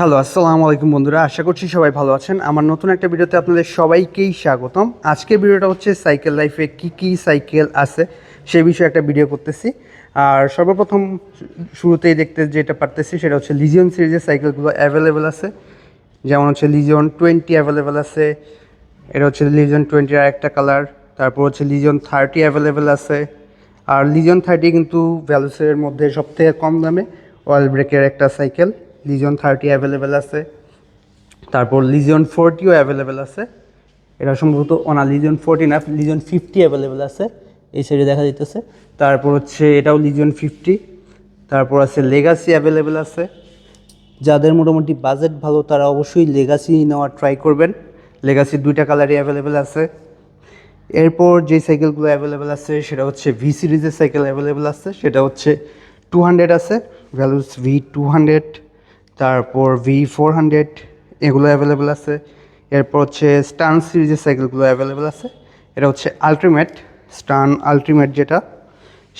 Hello, আসসালামু আলাইকুম বন্ধুরা, আশা করছি সবাই ভালো আছেন। আমার নতুন একটা ভিডিওতে আপনাদের সবাইকেই স্বাগতম। আজকের ভিডিওটা হচ্ছে সাইকেল লাইফে কি কি সাইকেল আছে সেই বিষয়ে একটা ভিডিও করতেছি। আর সর্বপ্রথম শুরুতেই দেখতে যেটা পারতেছি সেটা হচ্ছে লিজিয়ন সিরিজের সাইকেলগুলো অ্যাভেলেবেল আছে। যেমন হচ্ছে লিজিয়ন টোয়েন্টি অ্যাভেলেবেল আছে, এটা হচ্ছে লিজিয়ন টোয়েন্টির একটা কালার তারপর হচ্ছে লিজিয়ন থার্টি অ্যাভেলেবেল আছে। আর লিজিয়ন থার্টি কিন্তু ভ্যালুসের মধ্যে সবথেকে কম দামে অয়েল ব্রেকের একটা সাইকেল। লিজিয়ন থার্টি অ্যাভেলেবেল আছে। তারপর লিজিয়ন ফোরটিও অ্যাভেলেবেল আছে। এটা সম্ভবত ওনা লিজিয়ন ফোরটি না লিজিয়ন ফিফটি অ্যাভেলেবেল আছে। এই সাইডে দেখা যাইতেছে। তারপর হচ্ছে এটাও লিজিয়ন ফিফটি তারপর আছে লেগাসি অ্যাভেলেবেল আছে। যাদের মোটামুটি বাজেট ভালো, তারা অবশ্যই লেগাসি নেওয়ার ট্রাই করবেন। লেগাসির দুইটা কালারই অ্যাভেলেবেল আছে। এরপর যে সাইকেলগুলো অ্যাভেলেবেল আছে, সেটা হচ্ছে ভি সিরিজের সাইকেল অ্যাভেলেবেল আছে। সেটা হচ্ছে টু হান্ড্রেড আছে। ভ্যালুস ভি টু হান্ড্রেড তারপর ভি ফোর হান্ড্রেড এগুলো অ্যাভেলেবেল আছে। এরপর হচ্ছে স্টান সিরিজের সাইকেলগুলো অ্যাভেলেবেল আছে। এটা হচ্ছে আলটিমেট স্টান আলটিমেট যেটা,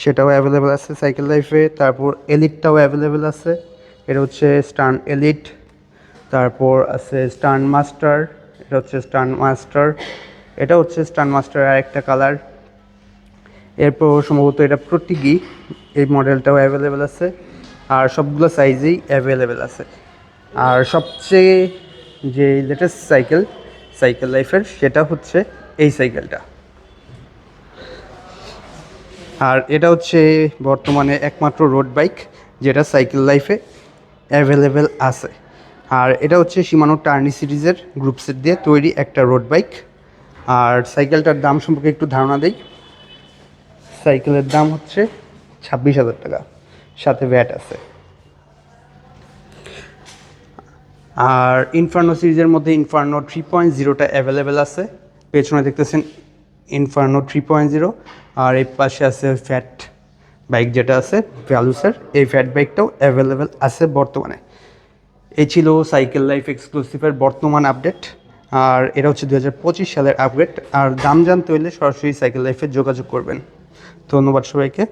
সেটাও অ্যাভেলেবেল আছে সাইকেল লাইফে তারপর এলিটটাও অ্যাভেলেবেল আছে। এটা হচ্ছে স্টান এলিট তারপর আছে স্টান মাস্টার এটা হচ্ছে স্টান মাস্টার এটা হচ্ছে স্টান মাস্টার আর একটা কালার এরপর সম্ভবত এটা প্রতীকী এই মডেলটাও অ্যাভেলেবেল আছে। আর সবগুলো সাইজেই অ্যাভেলেবেল আছে। আর সবচেয়ে যে লেটেস্ট সাইকেল সাইকেল লাইফের সেটা হচ্ছে এই সাইকেলটা আর এটা হচ্ছে বর্তমানে একমাত্র রোড বাইক যেটা সাইকেল লাইফে অ্যাভেলেবেল আছে। আর এটা হচ্ছে সীমানো টার্নি সিরিজের গ্রুপ সেট দিয়ে তৈরি একটা রোড বাইক আর সাইকেলটার দাম সম্পর্কে একটু ধারণা দেই। সাইকেলের দাম হচ্ছে ছাব্বিশ হাজার টাকা। সাথে ভ্যাট আছে। আর ইনফার্নো সিরিজের মধ্যে ইনফার্নো থ্রি পয়েন্ট জিরোটা অ্যাভেলেবেল আছে। পেছনে দেখতেছেন ইনফার্নো থ্রি পয়েন্ট জিরো আর এর পাশে আছে ফ্যাট বাইক যেটা আছে ভ্যালুসের এই ফ্যাট বাইকটাও অ্যাভেলেবেল আছে বর্তমানে। এই ছিল সাইকেল লাইফ এক্সক্লুসিভের বর্তমান আপডেট আর এটা হচ্ছে দু হাজার পঁচিশ সালের আপডেট আর দাম জানতে হলে সরাসরি সাইকেল লাইফে যোগাযোগ করবেন। ধন্যবাদ সবাইকে।